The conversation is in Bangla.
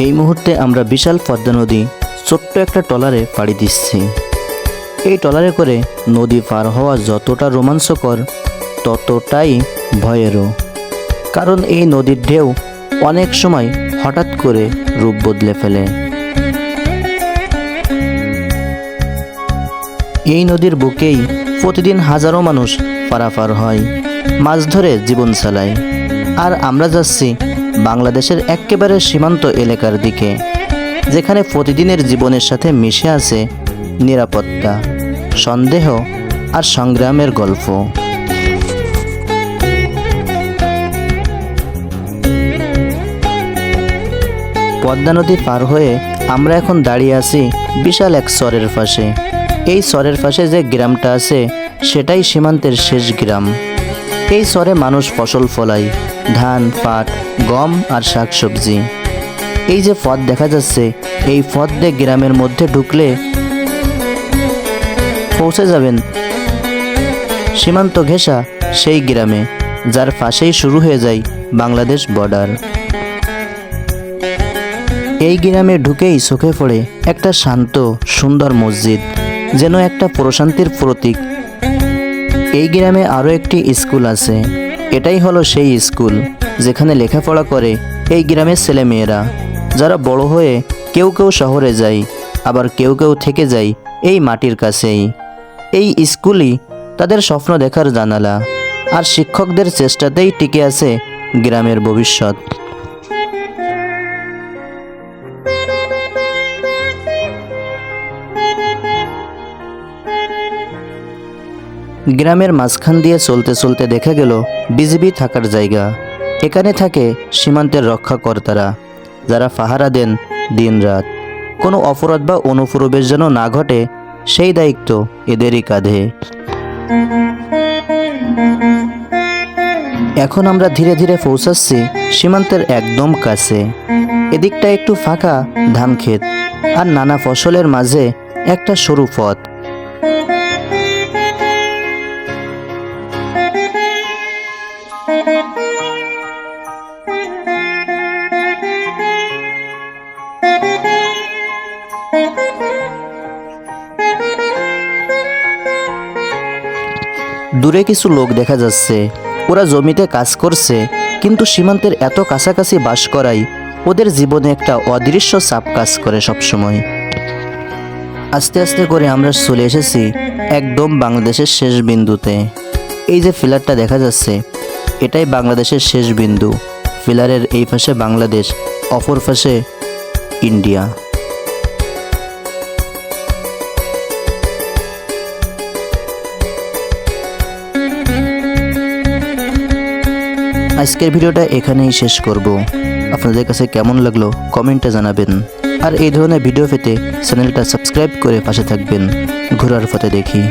এই মুহূর্তে আমরা বিশাল পদ্মা নদী ছোট্ট একটা ট্রলারে পাড়ি দিচ্ছি। এই ট্রলারে করে নদী পার হওয়া যতটা রোমাঞ্চকর, ততটাই ভয়েরও। কারণ এই নদীর ঢেউ অনেক সময় হঠাৎ করে রূপ বদলে ফেলে। এই নদীর বুকেই প্রতিদিন হাজারো মানুষ পারাপার হয়, মাছ ধরে জীবন চালায়। আর আমরা যাচ্ছি বাংলাদেশের একেবারে সীমান্ত এলাকার দিকে, যেখানে প্রতিদিনের জীবনের সাথে মিশে আছে নিরাপত্তা, সন্দেহ আর সংগ্রামের গল্প। পদ্মা নদী পার হয়ে আমরা এখন দাঁড়িয়ে আছি বিশাল এক চরের পাশে। এই চরের পাশে যে গ্রামটা আছে, সেটাই সীমান্তের শেষ গ্রাম। এই চরে মানুষ ফসল ফলায় ধান, পাট, গম আর শাকসবজি। এই যে পথ দেখা যাচ্ছে, এই পথ দিয়ে গ্রামের মধ্যে ঢুকলে পৌঁছে যাবেন সীমান্ত ঘেঁষা সেই গ্রামে, যার পাশেই শুরু হয়ে যায় বাংলাদেশ বর্ডার। এই গ্রামে ঢুকেই চোখে পড়ে একটা শান্ত, সুন্দর মসজিদ, যেন একটা প্রশান্তির প্রতীক। এই গ্রামে আরও একটি স্কুল আছে। এটাই হলো সেই স্কুল, যেখানে লেখাপড়া করে এই গ্রামের ছেলেমেয়েরা। যারা বড় হয়ে কেউ কেউ শহরে যায়, আবার কেউ কেউ থেকে যায় এই মাটির কাছেই। এই স্কুলই তাদের স্বপ্ন দেখার জানালা, আর শিক্ষকদের চেষ্টাতেই টিকে আছে গ্রামের ভবিষ্যৎ। গ্রামের মাঝখান দিয়ে চলতে চলতে দেখা গেল বিজিবি থাকার জায়গা। এখানে থাকে সীমান্তের রক্ষাকর্তারা, যারা পাহারা দেন দিনরাত। কোনো অপরাধ বা অনুপ্রবেশ যেন না ঘটে, সেই দায়িত্ব এদেরই কাঁধে। এখন আমরা ধীরে ধীরে পৌঁছাচ্ছি সীমান্তের একদম কাছে। এদিকটা একটু ফাঁকা ধান ক্ষেত আর নানা ফসলের মাঝে একটা সরু পথ। দূরে কিছু লোক দেখা যাচ্ছে। ওরা জমিতে কাজ করছে, কিন্তু সীমান্তের এত কাছাকাছি বাস করাই ওদের জীবনে একটা অদৃশ্য চাপ কাজ করে সবসময়। আস্তে আস্তে করে আমরা চলে এসেছি একদম বাংলাদেশের শেষ বিন্দুতে। এই যে ফিলারটা দেখা যাচ্ছে এটাই বাংলাদেশের শেষ বিন্দু। ফিলারের এই পাশে বাংলাদেশ, অপর পাশে ইন্ডিয়া। আজকের ভিডিওটা এখানেই শেষ করব। আপনাদের কাছে কেমন লাগল কমেন্টে জানাবেন। আর এই ধরনের ভিডিও পেতে চ্যানেলটা সাবস্ক্রাইব করে পাশে থাকবেন। ঘোরার পথে দেখি।